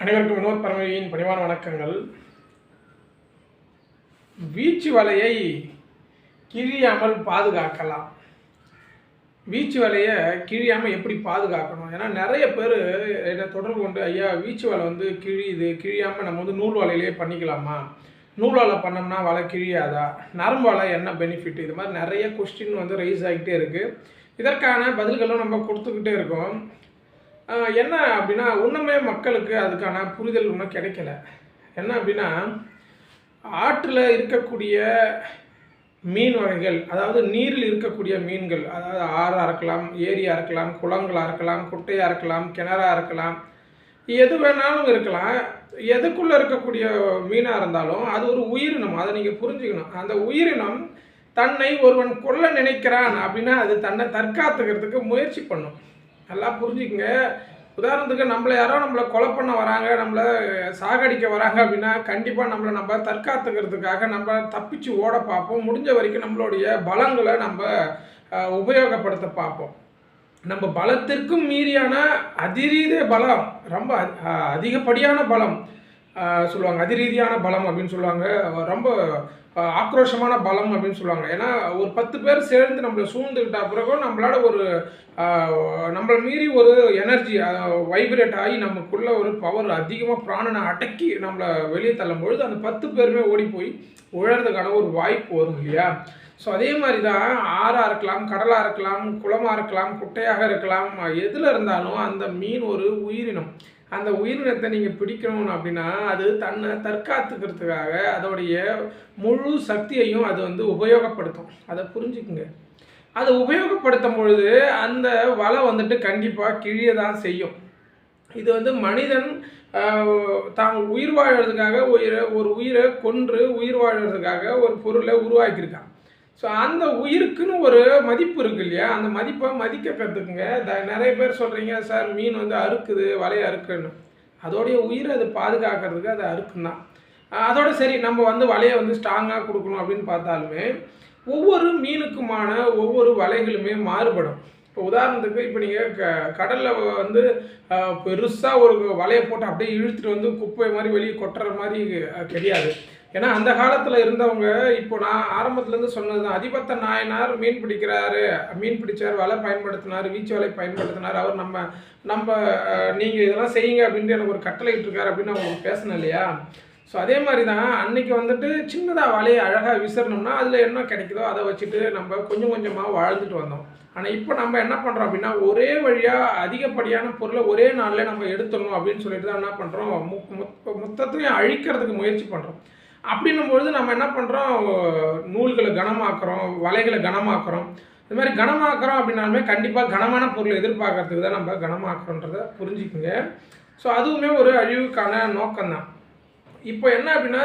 அனைவருக்கும் வினோத் பரமவியின் பணிவான வணக்கங்கள். வீச்சு வலையை கிழியாமல் பாதுகாக்கலாம். வீச்சு வலையை கிழியாமல் எப்படி பாதுகாக்கணும்? ஏன்னா நிறைய பேர் என்னை தொடர்பு கொண்டு ஐயா வீச்சு வலை வந்து கிழியுது கிழியாமல் நம்ம வந்து நூல் வலையிலே பண்ணிக்கலாமா? நூல் வலை பண்ணோம்னா வலை கிழியாதா? நரம்பு வலை என்ன பெனிஃபிட் இது மாதிரி நிறைய கொஸ்டின் வந்து ரைஸ் ஆகிட்டே இருக்குது இதற்கான பதில்களும் நம்ம கொடுத்துக்கிட்டே இருக்கோம். என்ன அப்படின்னா இன்னுமே மக்களுக்கு அதுக்கான புரிதல் ஒன்றும் கிடைக்கல. என்ன அப்படின்னா ஆற்றில் இருக்கக்கூடிய மீன் வகைகள் அதாவது நீரில் இருக்கக்கூடிய மீன்கள் அதாவது ஆறாக இருக்கலாம் ஏரியாக இருக்கலாம் குளங்களாக இருக்கலாம் குட்டையாக இருக்கலாம் கிணறாக இருக்கலாம் எது வேணாலும் இருக்கலாம். எதுக்குள்ளே இருக்கக்கூடிய மீனாக இருந்தாலும் அது ஒரு உயிரினம் அதை நீங்கள் புரிஞ்சுக்கணும். அந்த உயிரினம் தன்னை ஒருவன் கொல்ல நினைக்கிறான் அப்படின்னா அது தன்னை தற்காத்துக்கிறதுக்கு முயற்சி பண்ணும். நல்லா புரிஞ்சுக்கங்க. உதாரணத்துக்கு நம்மளை யாரோ நம்மளை கொலை பண்ண வராங்க நம்மளை சாகடிக்க வராங்க அப்படின்னா கண்டிப்பாக நம்மளை நம்ம தற்காத்துக்கிறதுக்காக நம்ம தப்பிச்சு ஓட பார்ப்போம். முடிஞ்ச வரைக்கும் நம்மளுடைய பலங்களை நம்ம உபயோகப்படுத்த பார்ப்போம். நம்ம பலத்திற்கும் மீறியான அதிரீத பலம் ரொம்ப அதிகப்படியான பலம் சொல்லுவாங்க. அதிரீதியான பலம் அப்படின்னு சொல்லுவாங்க. ரொம்ப ஆக்ரோஷமான பலம் அப்படின்னு சொல்லுவாங்க. ஏன்னா ஒரு பத்து பேர் சேர்ந்து நம்மளை சூழ்ந்துக்கிட்ட பிறகும் நம்மளால ஒரு நம்மளை மீறி ஒரு எனர்ஜி வைப்ரேட் ஆகி நமக்குள்ள ஒரு பவர் அதிகமாக பிராணனை அடக்கி நம்மளை வெளியே தள்ளும் பொழுது அந்த பத்து பேருமே ஓடி போய் உழறதுக்கான ஒரு வாய்ப்பு வரும் இல்லையா? ஸோ அதே மாதிரி தான் ஆறாக இருக்கலாம் கடலாக இருக்கலாம் குளமாக இருக்கலாம் குட்டையாக இருக்கலாம் எதில் இருந்தாலும் அந்த மீன் ஒரு உயிரினம். அந்த உயிரினத்தை நீங்கள் பிடிக்கணும் அப்படின்னா அது தன்னை தற்காத்துக்கிறதுக்காக அதோடைய முழு சக்தியையும் அது வந்து உபயோகப்படுத்தும். அதை புரிஞ்சுக்குங்க. அதை உபயோகப்படுத்தும் பொழுது அந்த வலை வந்துட்டு கண்டிப்பாக கிழிய தான் செய்யும். இது வந்து மனிதன் தான் உயிர் வாழறதுக்காக உயிரை ஒரு உயிரை கொன்று உயிர் வாழறதுக்காக ஒரு பொருளை உருவாக்கியிருக்கான். ஸோ அந்த உயிருக்குன்னு ஒரு மதிப்பு இருக்கு இல்லையா? அந்த மதிப்பை மதிக்க கற்றுக்குங்க த நிறைய பேர் சொல்கிறீங்க சார் மீன் வந்து அறுக்குது வலையை அறுக்குன்னு. அதோடைய உயிரை அது பாதுகாக்கிறதுக்கு அது அறுக்கும் தான் அதோட சரி நம்ம வந்து வலையை வந்து ஸ்ட்ராங்காக கொடுக்கணும் அப்படின்னு பார்த்தாலுமே ஒவ்வொரு மீனுக்குமான ஒவ்வொரு வலைகளுமே மாறுபடும். இப்போ உதாரணத்துக்கு இப்போ நீங்கள் க கடலில் வந்து பெருசாக ஒரு வலையை போட்டு அப்படியே இழுத்துட்டு வந்து குப்பை மாதிரி வெளியே கொட்டுற மாதிரி கிடையாது ஏன்னா அந்த காலத்தில் இருந்தவங்க இப்போ நான் ஆரம்பத்துலேருந்து சொன்னது தான் அதிபத்த நாயனார் மீன் பிடிக்கிறாரு. மீன் பிடிச்சார் வலை பயன்படுத்தினார் வீச்சு வலை பயன்படுத்தினார். அவர் நம்ம நம்ம நீங்கள் இதெல்லாம் செய்யுங்க அப்படின்ட்டு எனக்கு ஒரு கட்டளை இட்டிருக்காரு அப்படின்னு நான் உங்களுக்கு பேசினேன் இல்லையா? ஸோ அதே மாதிரி தான் அன்னைக்கு வந்துட்டு சின்னதாக வலையை அழகாக விசிறணும்னா அதில் என்ன கிடைக்குதோ அதை வச்சுட்டு நம்ம கொஞ்சம் கொஞ்சமாக வாழ்ந்துட்டு வந்தோம். ஆனால் இப்போ நம்ம என்ன பண்ணுறோம் அப்படின்னா ஒரே வழியாக அதிகப்படியான பொருளை ஒரே நாளில் நம்ம எடுத்துடணும் அப்படின்னு சொல்லிட்டு தான் என்ன பண்ணுறோம் மு மொத்தத்தையும் அழிக்கிறதுக்கு முயற்சி பண்ணுறோம் அப்படின்னும் பொழுது நம்ம என்ன பண்ணுறோம் நூல்களை கனமாக்குறோம் வலைகளை கனமாக்குறோம். இது மாதிரி கனமாக்குறோம் அப்படின்னாலுமே கண்டிப்பாக கனமான பொருளை எதிர்பார்க்கறதுக்கு தான் நம்ம கனமாக்குறோன்றதை புரிஞ்சுக்குங்க. ஸோ அதுவுமே ஒரு அழிவுக்கான நோக்கம்தான். இப்போ என்ன அப்படின்னா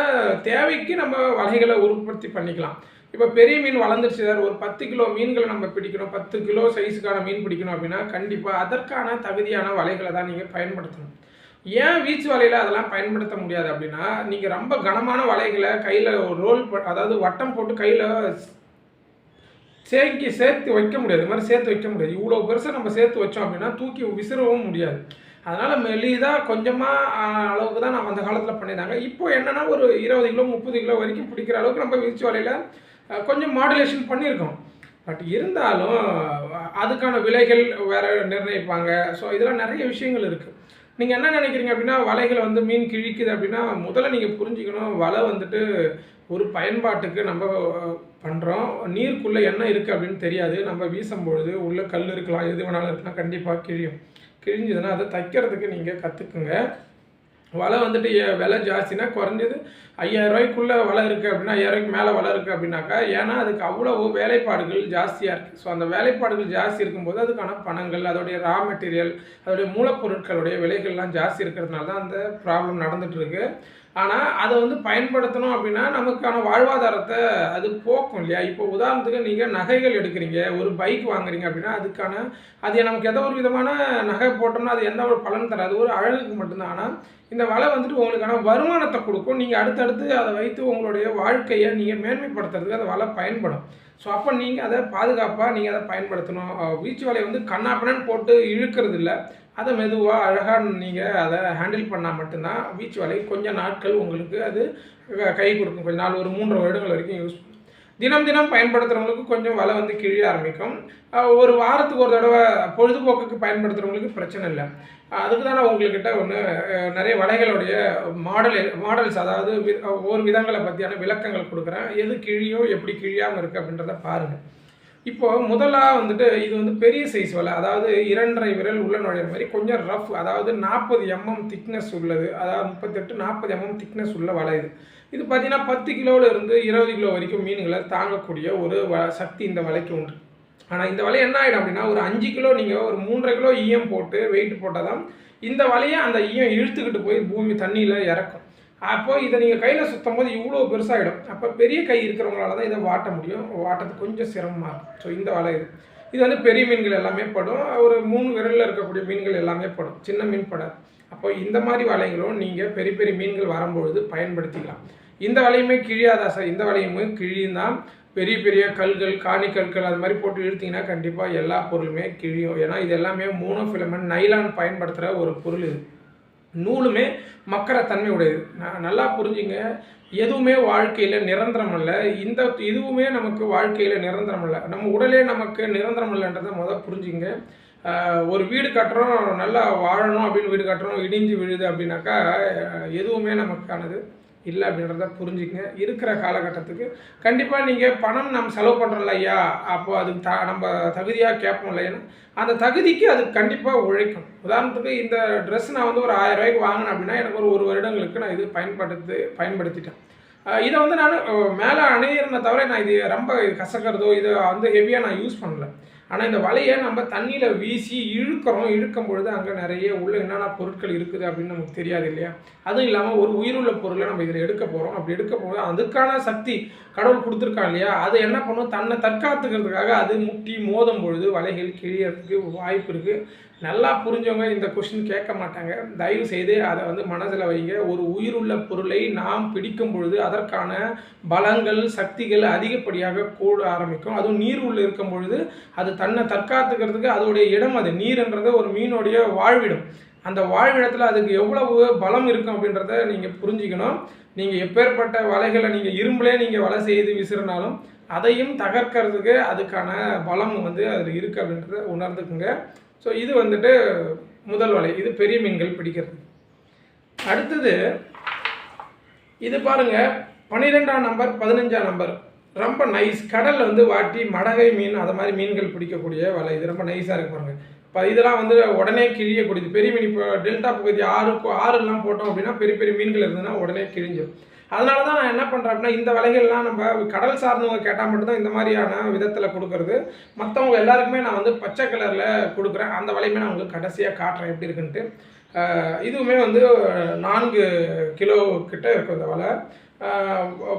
தேவைக்கு நம்ம வலைகளை உற்பத்தி பண்ணிக்கலாம். இப்போ பெரிய மீன் வளர்ந்துருச்சு சார். ஒரு பத்து கிலோ மீன்களை நம்ம பிடிக்கணும். பத்து கிலோ சைஸுக்கான மீன் பிடிக்கணும் அப்படின்னா கண்டிப்பாக அதற்கான தகுதியான வலைகளை தான் நீங்கள் பயன்படுத்தணும். ஏன் வீச்சு வலையில் அதெல்லாம் பயன்படுத்த முடியாது அப்படின்னா நீங்கள் ரொம்ப கனமான வலைகளை கையில் ரோல் அதாவது வட்டம் போட்டு கையில் சேர்க்கி சேர்த்து வைக்க முடியாது. இது மாதிரி சேர்த்து வைக்க முடியாது. இவ்வளோ பெருசாக நம்ம சேர்த்து வச்சோம் அப்படின்னா தூக்கி விசிறவும் முடியாது. அதனால் மெலிதாக கொஞ்சமாக அளவுக்கு தான் நம்ம அந்த காலத்தில் பண்ணியிருந்தாங்க. இப்போ என்னென்னா ஒரு இருபது கிலோ முப்பது கிலோ வரைக்கும் பிடிக்கிற அளவுக்கு நம்ம வீச்சு வலையில் கொஞ்சம் மாடுலேஷன் பண்ணியிருக்கோம். பட் இருந்தாலும் அதுக்கான விலைகள் வேறு நிர்ணயிப்பாங்க. ஸோ இதெல்லாம் நிறைய விஷயங்கள் இருக்குது நீங்கள் என்ன நினைக்கிறீங்க அப்படின்னா வலைகளை வந்து மீன் கிழிக்குது அப்படின்னா முதல்ல நீங்கள் புரிஞ்சுக்கணும் வலை வந்துட்டு ஒரு பயன்பாட்டுக்கு நம்ம பண்ணுறோம் நீருக்குள்ளே என்ன இருக்குது அப்படின்னு தெரியாது. நம்ம வீசும் பொழுது உள்ளே கல் இருக்கலாம் எது வேணாலும் இருக்கலாம் கண்டிப்பாக கிழியும். கிழிஞ்சதுன்னா அதை தைக்கிறதுக்கு நீங்கள் கற்றுக்குங்க வலை வந்துட்டு ஏ- விலை ஜாஸ்தினா குறைஞ்சது ஐயாயிரம் ரூபாய்க்குள்ளே வலை இருக்குது அப்படின்னா ஐயாயிரம் ரூபாய்க்கு மேலே வலை இருக்குது அப்படின்னாக்கா ஏன்னா அதுக்கு அவ்வளவு வேலைப்பாடுகள் ஜாஸ்தியாக இருக்குது ஸோ அந்த வேலைப்பாடுகள் ஜாஸ்தி இருக்கும்போது அதுக்கான பணங்கள் அதோடைய ரா மெட்டீரியல் அதோடைய மூலப்பொருட்களுடைய விலைகள்லாம் ஜாஸ்தி இருக்கிறதுனால தான் அந்த ப்ராப்ளம் நடந்துகிட்ருக்கு ஆனால் அதை வந்து பயன்படுத்தணும் அப்படின்னா நமக்கான வாழ்வாதாரத்தை அது போக்கும் இல்லையா? இப்போ உதாரணத்துக்கு நீங்கள் நகைகள் எடுக்கிறீங்க ஒரு பைக் வாங்குறீங்க அப்படின்னா அதுக்கான அது நமக்கு எந்த ஒரு விதமான நகை போட்டோம்னா அது எந்த ஒரு பலன் தராது. ஒரு அழகுக்கு மட்டும்தான். ஆனால் இந்த வலை வந்துட்டு உங்களுக்கான வருமானத்தை கொடுக்கும். நீங்கள் அடுத்தடுத்து அதை வைத்து உங்களுடைய வாழ்க்கையை நீங்கள் மேன்மைப்படுத்துறதுக்கு அந்த வலை பயன்படும். ஸோ அப்போ நீங்கள் அதை பாதுகாப்பாக நீங்கள் அதை பயன்படுத்தணும். வீச்சு வலையை வந்து கண்ணாப்பனன்னு போட்டு இழுக்கிறது இல்லை அதை மெதுவாக அழகாக நீங்கள் அதை ஹேண்டில் பண்ணால் மட்டும்தான் பீச் வலை கொஞ்சம் நாட்கள் உங்களுக்கு அது கை கொடுக்கும். கொஞ்சம் நாள் ஒரு மூன்று வருடங்கள் வரைக்கும் யூஸ் தினம் தினம் பயன்படுத்துகிறவங்களுக்கு கொஞ்சம் வலை வந்து கிழிய ஆரம்பிக்கும். ஒரு வாரத்துக்கு ஒரு தடவை பொழுதுபோக்குக்கு பயன்படுத்துகிறவங்களுக்கு பிரச்சனை இல்லை. அதுக்கு தான் நான் உங்கள்கிட்ட ஒன்று நிறைய வலைகளுடைய மாடல் மாடல்ஸ் அதாவது வி- ஒவ்வொரு விதங்களை பற்றியான விளக்கங்கள் கொடுக்குறேன். எது கிழியோ எப்படி கிழியாமல் இருக்குது அப்படின்றத பாருங்கள் இப்போ முதலாக வந்துட்டு இது வந்து பெரிய சைஸ் வலை. அதாவது இரண்டரை விரல் உள்ள நுழையிற மாதிரி கொஞ்சம் ரஃப் அதாவது நாற்பது எம்எம் திக்னஸ் உள்ளது. அதாவது முப்பத்தெட்டு நாற்பது எம்எம் திக்னஸ் உள்ள வலை இது. இது பார்த்தீங்கன்னா பத்து கிலோவிலேருந்து இருந்து இருபது கிலோ வரைக்கும் மீன்களை தாங்கக்கூடிய ஒரு வ சக்தி இந்த வலைக்கு உண்டு. ஆனால் இந்த வலை என்ன ஆகிடும் அப்படின்னா ஒரு அஞ்சு கிலோ நீங்கள் ஒரு மூன்றரை கிலோ ஈயம் போட்டு வெயிட் போட்டால் தான் இந்த வலையை அந்த ஈயம் இழுத்துக்கிட்டு போய் பூமி தண்ணியில் இறக்கும். அப்போ இதை நீங்கள் கையில் சுத்தும் போது இவ்வளோ பெருசாகிடும் அப்போ பெரிய கை இருக்கிறவங்களால தான் இதை வாட்ட முடியும். வாட்டது கொஞ்சம் சிரமமாக இருக்கும். ஸோ இந்த வலை இது. இது வந்து பெரிய மீன்கள் எல்லாமே படும். ஒரு மூணு விரலில் இருக்கக்கூடிய மீன்கள் எல்லாமே படும். சின்ன மீன் படாது. அப்போ இந்த மாதிரி வலைகளும் நீங்கள் பெரிய பெரிய மீன்கள் வரும்பொழுது பயன்படுத்திக்கலாம். இந்த வலையுமே கிழியாதா சார்? இந்த வலையுமே கிழியும் தான் பெரிய பெரிய கல்கள் காணி கற்கள் அது மாதிரி போட்டு இழுத்தீங்கன்னா கண்டிப்பாக எல்லா பொருளுமே கிழியும். ஏன்னா இது எல்லாமே மோனோஃபிலமெண்ட் நைலான் பயன்படுத்துகிற ஒரு பொருள் இது. நூலுமே மக்கிற தன்மை உடையது நான் நல்லா புரிஞ்சுங்க. எதுவுமே வாழ்க்கையில் நிரந்தரம் அல்ல. இந்த இதுவுமே நமக்கு வாழ்க்கையில் நிரந்தரம் அல்ல. நம்ம உடலே நமக்கு நிரந்தரம் இல்லைன்றதை முதல் புரிஞ்சுங்க. ஒரு வீடு கட்டுறோம் நல்லா வாழணும் அப்படின்னு வீடு கட்டுறோம் இடிஞ்சு விழுது அப்படின்னாக்கா எதுவுமே நமக்கானது இல்லை அப்படின்றத புரிஞ்சுக்கங்க. இருக்கிற காலகட்டத்துக்கு கண்டிப்பாக நீங்கள் பணம் நம்ம செலவு பண்ணுறோம்ல ஐயா அப்போது அதுக்கு த நம்ம தகுதியாக கேட்போம் இல்லையான்னு அந்த தகுதிக்கு அது கண்டிப்பாக உழைக்கும். உதாரணத்துக்கு இந்த ட்ரெஸ் நான் வந்து ஒரு ஆயிரம் ரூபாய்க்கு வாங்கினேன் அப்படின்னா எனக்கு ஒரு ஒரு வருடங்களுக்கு நான் இது பயன்படுத்து பயன்படுத்திட்டேன். இதை வந்து நான் மேலே அணையிறன தவிர நான் இது ரொம்ப கசக்கிறதோ இதை வந்து ஹெவியாக நான் யூஸ் பண்ணல. ஆனால் இந்த வலையை நம்ம தண்ணியில் வீசி இழுக்கிறோம் இழுக்கும் பொழுது அங்கே நிறைய உள்ள என்னென்ன பொருட்கள் இருக்குது அப்படின்னு நமக்கு தெரியாது இல்லையா? அதுவும் இல்லாமல் ஒரு உயிருள்ள பொருளை நம்ம இதில் எடுக்க போகிறோம் அப்படி எடுக்க போகிறது அதுக்கான சக்தி கடவுள் கொடுத்துருக்கான் இல்லையா? அது என்ன பண்ணும்? தன்னை தற்காத்துக்கிறதுக்காக அது முட்டி மோதும் பொழுது வலைகள் கிழியறதுக்கு வாய்ப்பு இருக்குது நல்லா புரிஞ்சவங்க இந்த கொஷின் கேட்க மாட்டாங்க. தயவு செய்து அதை வந்து மனசில் வைங்க. ஒரு உயிருள்ள பொருளை நாம் பிடிக்கும் பொழுது அதற்கான பலங்கள் சக்திகள் அதிகப்படியாக கூட ஆரம்பிக்கும். அதுவும் நீர் உள்ளே இருக்கும் பொழுது அது தன்னை தற்காத்துக்கிறதுக்கு அதோடைய இடம் அது. நீர்ன்றது ஒரு மீனுடைய வாழ்விடம். அந்த வாழ்விடத்தில் அதுக்கு எவ்வளவு பலம் இருக்கும் அப்படின்றத நீங்கள் புரிஞ்சுக்கணும். நீங்கள் எப்பேற்பட்ட வலைகளை நீங்கள் இரும்புலே நீங்கள் வலை செய்து விசிறினாலும் அதையும் தகர்க்கறதுக்கு அதுக்கான பலம் வந்து அதில் இருக்குது அப்படின்றத உணர்ந்துக்குங்க. ஸோ இது வந்துட்டு முதல் வலை. இது பெரிய மீன்கள் பிடிக்கிறது. அடுத்தது இது பாருங்கள் பன்னிரெண்டாம் நம்பர் பதினஞ்சாம் நம்பர். ரொம்ப நைஸ் கடலில் வந்து வாட்டி மடகை மீன் அது மாதிரி மீன்கள் பிடிக்கக்கூடிய வலை. இது ரொம்ப நைஸாக இருக்கு பாருங்கள் இப்போ இதெல்லாம் வந்து உடனே கிழியக்கூடியது பெரிய மீன் இப்போ டெல்டா பகுதி ஆறு ஆறுலாம் போட்டோம் அப்படின்னா பெரிய பெரிய மீன்கள் இருந்ததுன்னா உடனே கிழிஞ்சிடும் அதனால தான் நான் என்ன பண்ணுறேன் அப்படின்னா இந்த வலைகள்லாம் நம்ம கடல் சார்ந்தவங்க கேட்டால் மட்டும்தான் இந்த மாதிரியான விதத்தில் கொடுக்கறது. மற்றவங்க எல்லாருக்குமே நான் வந்து பச்சை கலரில் கொடுக்குறேன். அந்த வலையுமே நான் உங்களுக்கு கடைசியாக காட்டுறேன். எப்படி இருக்குன்ட்டு. இதுவுமே வந்து நான்கு கிலோ கிட்ட இருக்கும் இந்த வலை.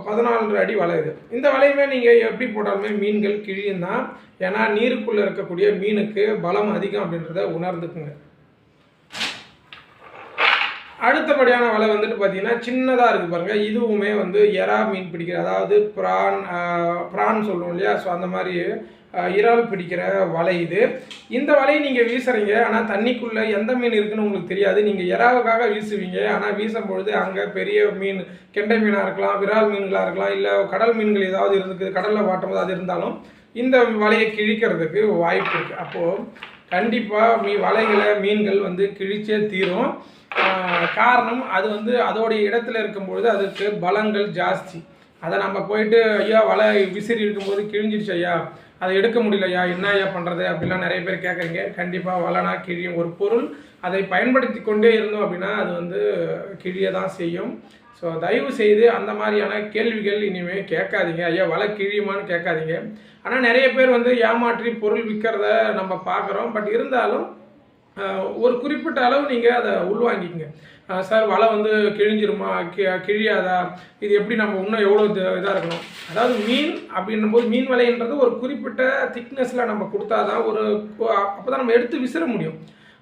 பதினாலு அடி வலை இது. இந்த வலையுமே நீங்கள் எப்படி போட்டாலுமே மீன்கள் கிழியும் தான். ஏன்னா நீருக்குள்ளே இருக்கக்கூடிய மீனுக்கு பலம் அதிகம் அப்படின்றத உணர்ந்துக்குங்க. அடுத்தபடியான வலை வந்துட்டு பார்த்தீங்கன்னா சின்னதாக இருக்குது பாருங்கள் இதுவுமே வந்து எறா மீன் பிடிக்கிற அதாவது பிரான் பிரான் சொல்லுவோம் இல்லையா? ஸோ அந்த மாதிரி இறால் பிடிக்கிற வலை இது. இந்த வலையை நீங்கள் வீசுறீங்க ஆனால் தண்ணிக்குள்ளே எந்த மீன் இருக்குன்னு உங்களுக்கு தெரியாது. நீங்கள் இறாவுக்காக வீசுவீங்க ஆனால் வீசும்பொழுது அங்கே பெரிய மீன் கெண்டை மீனாக இருக்கலாம் விரால் மீன்களாக இருக்கலாம் இல்லை கடல் மீன்கள் ஏதாவது இருக்குது கடலில் வாட்டும் போது அது இருந்தாலும் இந்த வலையை கிழிக்கிறதுக்கு வாய்ப்பு இருக்குது அப்போது கண்டிப்பாக மீ வலைகளை மீன்கள் வந்து கிழிச்சே தீரும். காரணம் அது வந்து அதோடைய இடத்துல இருக்கும்பொழுது அதுக்கு பலங்கள் ஜாஸ்தி. அதை நம்ம போயிட்டு ஐயா வலை விசிறி இருக்கும்போது கிழிஞ்சிருச்சு ஐயா. அதை எடுக்க முடியலையா? என்ன ஐயா பண்ணுறது அப்படிலாம் நிறைய பேர் கேட்குறீங்க. கண்டிப்பாக வலைனா கிழியும் ஒரு பொருள். அதை பயன்படுத்தி கொண்டே இருந்தோம் அப்படின்னா அது வந்து கிழிய தான் செய்யும். ஸோ தயவு செய்து அந்த மாதிரியான கேள்விகள் இனிமேல் கேட்காதீங்க. ஐயா வலை கிழியுமான்னு கேட்காதீங்க. ஆனால் நிறைய பேர் வந்து ஏமாற்றி பொருள் விற்கிறத நம்ம பார்க்குறோம். பட் இருந்தாலும் ஒரு குறிப்பிட்ட அளவு நீங்கள் அதை உள்வாங்கிக்கங்க. சார் வலை வந்து கிழிஞ்சிருமா? கி கிழியாதா? இது எப்படி நம்ம இன்னும் எவ்வளோ இதாக இருக்கணும்? அதாவது மீன் அப்படின்னும்போது மீன் வலைன்றது ஒரு குறிப்பிட்ட திக்னஸில் நம்ம கொடுத்தா தான் ஒரு அப்போ தான் நம்ம எடுத்து விசிற முடியும்.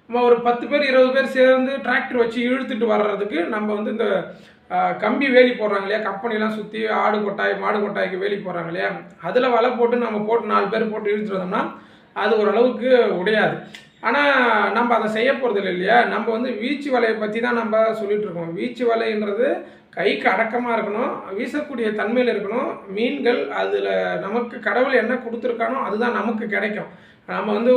நம்ம ஒரு பத்து பேர் இருபது பேர் சேர்ந்து டிராக்டர் வச்சு இழுத்துட்டு வர்றதுக்கு நம்ம வந்து இந்த கம்பி வேலி போடுறாங்க இல்லையா? கம்பெனிலாம் சுற்றி ஆடு கொட்டாய் மாடு கொட்டாய்க்கு வேலி போடுறாங்க இல்லையா? அதில் வலை போட்டு நம்ம போட்டு நாலு பேர் போட்டு இழுத்துட்டு வந்தோம்னா அது ஓரளவுக்கு உடையாது. ஆனால் நம்ம அதை செய்ய போகிறது இல்லை இல்லையா? நம்ம வந்து வீச்சு வலையை பற்றி தான் நம்ம சொல்லிகிட்ருக்கோம் இருக்கோம். வீச்சு வலைன்றது கைக்கு அடக்கமாக இருக்கணும் வீசக்கூடிய தன்மையில் இருக்கணும். மீன்கள் அதில் நமக்கு கடவுள் என்ன கொடுத்துருக்கானோ அதுதான் நமக்கு கிடைக்கும். நம்ம வந்து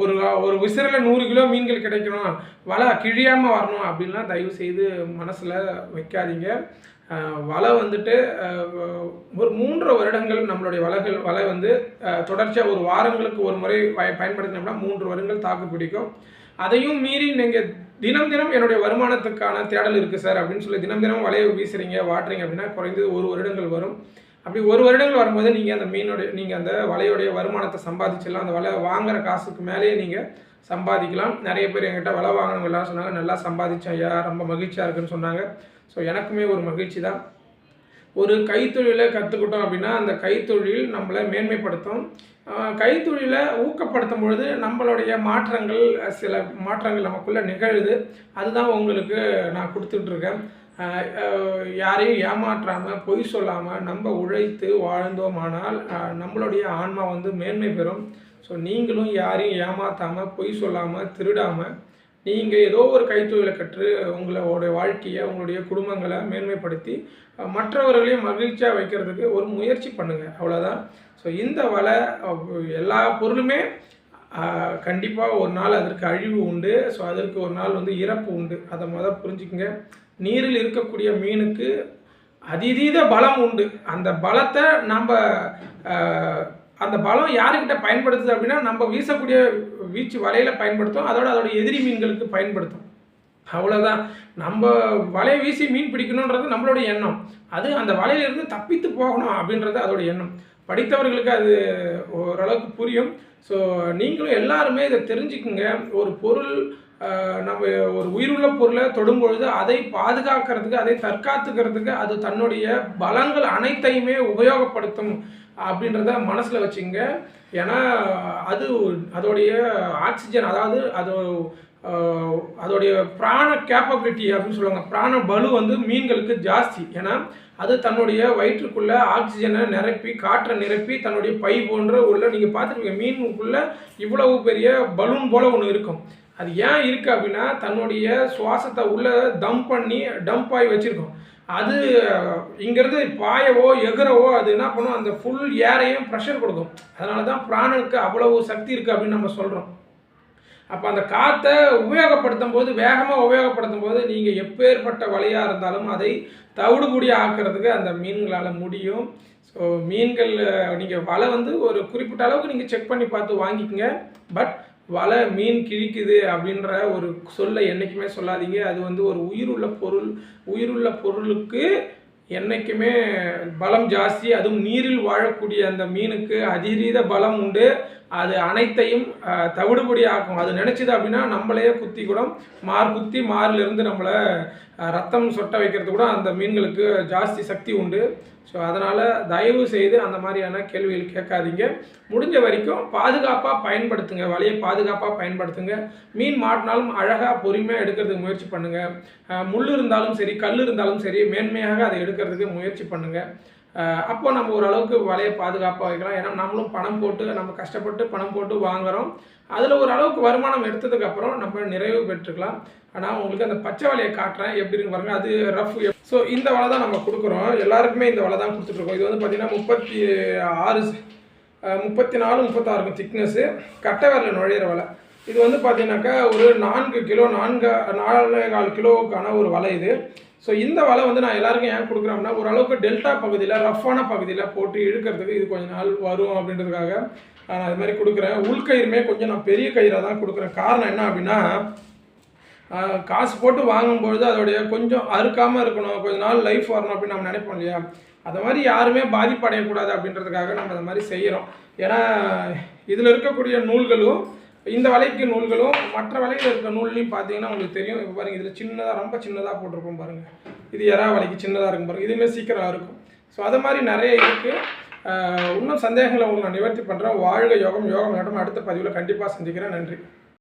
ஒரு ஒரு விசிறில் நூறு கிலோ மீன்கள் கிடைக்கணும். வலை கிழியாமல் வரணும் அப்படின்லாம் தயவு செய்து மனசில் வைக்காதீங்க. வலை வந்துட்டு ஒரு மூன்று வருடங்கள் நம்மளுடைய வலைகள் வலை வந்து தொடர்ச்சியாக ஒரு வாரங்களுக்கு ஒரு முறை பய பயன்படுத்தினோம்னா மூன்று வருடங்கள் தாக்கு பிடிக்கும். அதையும் மீறி நீங்கள் தினம் தினம் என்னுடைய வருமானத்துக்கான தேடல் இருக்குது சார் அப்படின்னு சொல்லி தினம் தினம் வலையை வீசுறீங்க வாட்டுறீங்க அப்படின்னா குறைந்தது ஒரு வருடங்கள் வரும். அப்படி ஒரு வருடங்கள் வரும்போது நீங்கள் அந்த மீனுடைய நீங்கள் அந்த வலையுடைய வருமானத்தை சம்பாதிச்சிடலாம். அந்த வலை வாங்குற காசுக்கு மேலேயே நீங்கள் சம்பாதிக்கலாம். நிறைய பேர் என்கிட்ட வலை வாங்கினவங்க சொன்னாங்க. நல்லா சம்பாதிச்சேன் ஐயா ரொம்ப மகிழ்ச்சியாக இருக்குன்னு சொன்னாங்க. ஸோ எனக்குமே ஒரு மகிழ்ச்சி தான். ஒரு கைத்தொழிலை கற்றுக்கிட்டோம் அப்படின்னா அந்த கைத்தொழில் நம்மளை மேன்மைப்படுத்தும். கைத்தொழிலை ஊக்கப்படுத்தும் பொழுது நம்மளுடைய மாற்றங்கள் சில மாற்றங்கள் நமக்குள்ளே நிகழுது. அதுதான் உங்களுக்கு நான் கொடுத்துட்ருக்கேன் யாரையும் ஏமாற்றாமல் பொய் சொல்லாமல் நம்ம உழைத்து வாழ்ந்தோமானால் நம்மளுடைய ஆன்மா வந்து மேன்மை பெறும். ஸோ நீங்களும் யாரையும் ஏமாற்றாமல் பொய் சொல்லாமல் திருடாமல் நீங்கள் ஏதோ ஒரு கைத்தொழிலை கற்று உங்களோட வாழ்க்கையை உங்களுடைய குடும்பங்களை மேன்மைப்படுத்தி மற்றவர்களையும் மகிழ்ச்சியாக வைக்கிறதுக்கு ஒரு முயற்சி பண்ணுங்கள் அவ்வளோதான் ஸோ இந்த வலை எல்லா பொருளுமே கண்டிப்பாக ஒரு நாள் அதற்கு அழிவு உண்டு. ஸோ அதற்கு ஒரு நாள் வந்து இறப்பு உண்டு. அதை மொதல் புரிஞ்சுக்கங்க. நீரில் இருக்கக்கூடிய மீனுக்கு அதிதீத பலம் உண்டு. அந்த பலத்தை நம்ம அந்த பலம் யாருக்கிட்ட பயன்படுத்துது அப்படின்னா நம்ம வீசக்கூடிய வீச்சு வலையில் பயன்படுத்தும் அதோட அதோட எதிரி மீன்களுக்கு பயன்படுத்தும். அவ்வளோதான் நம்ம வலையை வீசி மீன் பிடிக்கணுன்றது நம்மளோட எண்ணம். அது அந்த வலையிலிருந்து தப்பித்து போகணும் அப்படின்றது அதோட எண்ணம். படித்தவர்களுக்கு அது ஓரளவுக்கு புரியும். ஸோ நீங்களும் எல்லாருமே இதை தெரிஞ்சுக்குங்க. ஒரு பொருள் நம்ம ஒரு உயிருள்ள பொருளை தொடும்பொழுது அதை பாதுகாக்கிறதுக்கு அதை தற்காத்துக்கிறதுக்கு அது தன்னுடைய பலங்கள் அனைத்தையுமே உபயோகப்படுத்தும் அப்படின்றத மனசில் வச்சுங்க. ஏன்னா அது அதோடைய ஆக்சிஜன் அதாவது அது அதோடைய பிராண கேப்பபிலிட்டி அப்படின்னு சொல்லுவாங்க. பிராண பலு வந்து மீன்களுக்கு ஜாஸ்தி. ஏன்னா அது தன்னுடைய வயிற்றுக்குள்ளே ஆக்சிஜனை நிரப்பி காற்றை நிரப்பி தன்னுடைய பை போன்ற உள்ள நீங்கள் பார்த்துருப்பீங்க மீனுக்குள்ளே இவ்வளவு பெரிய பலூன் போல் ஒன்று இருக்கும். அது ஏன் இருக்குது அப்படின்னா தன்னுடைய சுவாசத்தை உள்ளே தம் பண்ணி டம்ப் ஆகி வச்சுருக்கோம். அது இங்கிறது பாயவோ எகிறவோ அது என்ன பண்ணும்? அந்த ஃபுல் ஏரையும் ப்ரெஷர் கொடுக்கும். அதனால தான் பிராணனுக்கு அவ்வளவு சக்தி இருக்குது அப்படின்னு நம்ம சொல்கிறோம் அப்போ அந்த காற்றை உபயோகப்படுத்தும் போது வேகமாக உபயோகப்படுத்தும் போது நீங்கள் எப்பேற்பட்ட வலையாக இருந்தாலும் அதை தவிடுபொடி ஆக்கிறதுக்கு அந்த மீன்களால் முடியும். ஸோ மீன்கள் நீங்கள் வலை வந்து ஒரு குறிப்பிட்ட அளவுக்கு நீங்கள் செக் பண்ணி பார்த்து வாங்கிக்கோங்க. பட் வலை மீன் கிழிக்குது அப்படின்ற ஒரு சொல்லை என்றைக்குமே சொல்லாதீங்க. அது வந்து ஒரு உயிருள்ள பொருள். உயிருள்ள பொருளுக்கு என்றைக்குமே பலம் ஜாஸ்தி. அதுவும் நீரில் வாழக்கூடிய அந்த மீனுக்கு அதீத பலம் உண்டு. அது அனைத்தையும் தவிடுபடியாக்கும். தவிடுபடி ஆக்கும் அது நினச்சிது அப்படின்னா நம்மளையே குத்தி கூட மார் குத்தி மாரிலிருந்து நம்மளை ரத்தம் சொட்ட வைக்கிறது கூட அந்த மீன்களுக்கு ஜாஸ்தி சக்தி உண்டு. ஸோ அதனால் தயவு செய்து அந்த மாதிரியான கேள்விகள் கேட்காதீங்க. முடிஞ்ச வரைக்கும் பாதுகாப்பாக பயன்படுத்துங்க. வலையை பாதுகாப்பாக பயன்படுத்துங்க. மீன் மாட்டினாலும் அழகாக பொறுமையாக எடுக்கிறதுக்கு முயற்சி பண்ணுங்கள் முள் இருந்தாலும் சரி கல் இருந்தாலும் சரி மேன்மையாக அதை எடுக்கிறதுக்கு முயற்சி பண்ணுங்கள் அப்போ நம்ம ஓரளவுக்கு வலையை பாதுகாப்பாக வைக்கலாம். ஏன்னா நம்மளும் பணம் போட்டு நம்ம கஷ்டப்பட்டு பணம் போட்டு வாங்குறோம். அதில் ஒரு அளவுக்கு வருமானம் எடுத்ததுக்கப்புறம் நம்ம நிறைவு பெற்றுக்கலாம். ஆனால் உங்களுக்கு அந்த பச்சை வலையை காட்டுறேன். எப்படி இருக்கு பாருங்க. அது ரஃப் ஸோ இந்த வலை தான் நம்ம கொடுக்குறோம். எல்லாருக்குமே இந்த வலை தான் கொடுத்துட்ருக்கோம் இது வந்து பார்த்திங்கன்னா முப்பத்தி ஆறு முப்பத்தி நாலு முப்பத்தாறு இருக்கும் திக்னஸ்ஸு கட்டை வரல நுழையிற வலை. இது வந்து பார்த்தீங்கன்னாக்கா ஒரு நான்கு கிலோ நான்கு நாலு கால் கிலோவுக்கான ஒரு வலை இது. ஸோ இந்த வலை வந்து நான் எல்லாருக்கும் ஏன் கொடுக்குறேன்னா ஓரளவுக்கு டெல்டா பகுதியில் ரஃப்பான பகுதியில் போட்டு இழுக்கிறதுக்கு இது கொஞ்ச நாள் வரும் அப்படின்றதுக்காக நான் அது மாதிரி கொடுக்குறேன். உள்கயிறுமே கொஞ்சம் நான் பெரிய கயிறாக தான் கொடுக்குறேன். காரணம் என்ன அப்படின்னா காசு போட்டு வாங்கும்பொழுது அதோடைய கொஞ்சம் அறுக்காமல் இருக்கணும். கொஞ்ச நாள் லைஃப் வரணும் அப்படின்னு நம்ம நினைப்போம் இல்லையா? அதை மாதிரி யாருமே பாதிப்படையக்கூடாது அப்படின்றதுக்காக நம்ம அதை மாதிரி செய்கிறோம் ஏன்னா இதில் இருக்கக்கூடிய நூல்களும் இந்த வலைக்கு நூல்களும் மற்ற வலையில் இருக்க நூல்லையும் பார்த்தீங்கன்னா உங்களுக்கு தெரியும். இப்போ பாருங்கள் இதில் சின்னதாக ரொம்ப சின்னதாக போட்டிருப்போம் பாருங்கள் இது எறா வலைக்கு சின்னதாக இருக்கும் பாருங்கள் இதுவுமே சீக்கிரம் இருக்கும். ஸோ அது மாதிரி நிறைய இருக்குது இன்னும் சந்தேகங்களை உங்களுக்கு நான் நிவர்த்தி பண்ணுறேன் வாழ்க யோகம் யோகம் மட்டும் அடுத்த பதிவில் கண்டிப்பாக சந்திக்கிறேன். நன்றி.